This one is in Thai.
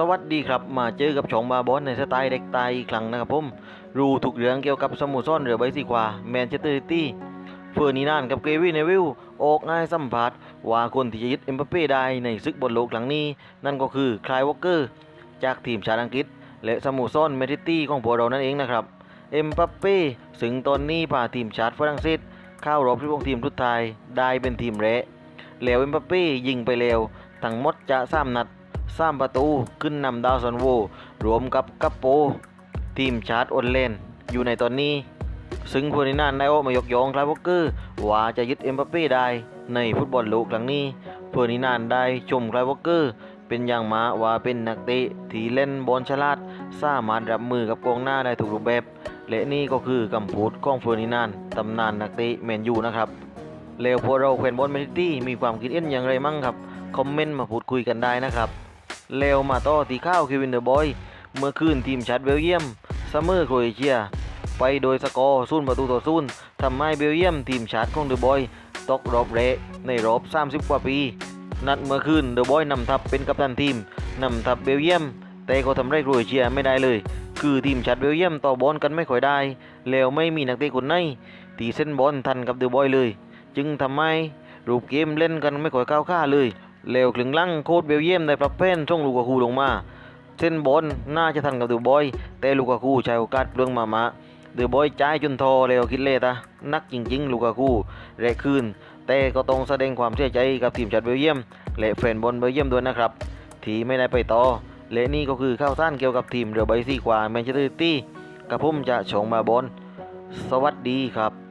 สวัสดีครับ มาเจอกับช่องบาบอลในสไตล์เด็กตายอีกครั้งนะครับผม รู้ทุกเรื่องเกี่ยวกับสมุทรเรือใบสีขวาแมนเชสเตอร์ซิตี้เฟอร์นินานกับเกวินเนวิลออกง่ายสัมผัสว่าคนที่จะยึดเอ็มบัปเป้ได้ในศึกบอลโลกครั้งนี้ นั่นก็คือคลายวอลเกอร์ จากทีมชาติอังกฤษ และสมุทรแมนเชสเตอร์ของพวกเรานั่นเองนะครับเอ็มบัปเป้ซึ่งตอนนี้พาทีมชาติฝรั่งเศสเข้ารอบที่วงทีมทุดท้ายได้เป็นทีมแรกแล้วเอ็มบัปเป้ยิงไปแล้วทั้งหมดจะสามนัด สามประตูขึ้นนำดาวซันโว รวมกับกัปโป ทีมชาติออนเลนอยู่ในตอนนี้ ซึ่งผู้นี้นั่นได้ออมายกย่องคลายวอลเกอร์ว่าจะยึดเอ็มบัปเป้ได้ในฟุตบอลโลกครั้งนี้เพื่อนี้นานได้ชมคลายวอลเกอร์เป็นอย่างมาว่าเป็นนักเตะที่เล่นบอลฉลาดสามารถรับมือกับกองหน้าได้ถูกรูปแบบ และนี่ก็คือคำพูดของเฟอร์นินานตำนานนักเตะแมนยูนะครับแล้วพวกเราแฟนบอลแมนซิตี้มีความคิดเห็นอย่างไรมั่งครับ คอมเมนต์มาพูดคุยกันได้นะครับ แล้วมาต่อที่ข้าวเควินเดอร์บอย เมื่อคืนทีมชาติเบลเยียมเสมอโครเอเชีย ไปโดยสกอร์ศูนย์ประตูต่อศูนย์ทำให้เบลเยียมทีมชาติของเดอะบอยตกรอบเละในรอบ 30 กว่าปี นัดเมื่อคืนเดอะบอยนำทัพเป็นกัปตันทีมนำทัพเบลเยียม แต่ก็ทำไรโครเอเชียไม่ได้เลย คือทีมชาติเบลเยียมต่อบอลกันไม่ค่อยได้ แล้วไม่มีนักเตะคนไหนตีเส้นบอลทันกับเดอะบอยเลย จึงทำให้รูปเกมเล่นกันไม่ค่อยก้าวข้าเลย แล้วคลึงลั่งโค้ชเบลเยียมได้ปรับแผนช่องลูกาคูลงมา เส้นบอลน่าจะทันกับเดอะบอย แต่ลูกาคูใช้โอกาสเปลืองมามาเดอะบอยจ่ายจนทอแล้วคิดเลยตานักจริงๆ ลูกาคูแรกคืนแต่ก็ต้องแสดงความเสียใจกับทีมชาติเบลเยียม และแฟนบอลเบลเยียมด้วยนะครับ ที่ไม่ได้ไปต่อ และนี่ก็คือข่าวสารเกี่ยวกับทีมเรือใบสีขวาแมนเชสเตอร์ซิตี้กับผมจะชงมาบอลสวัสดีครับ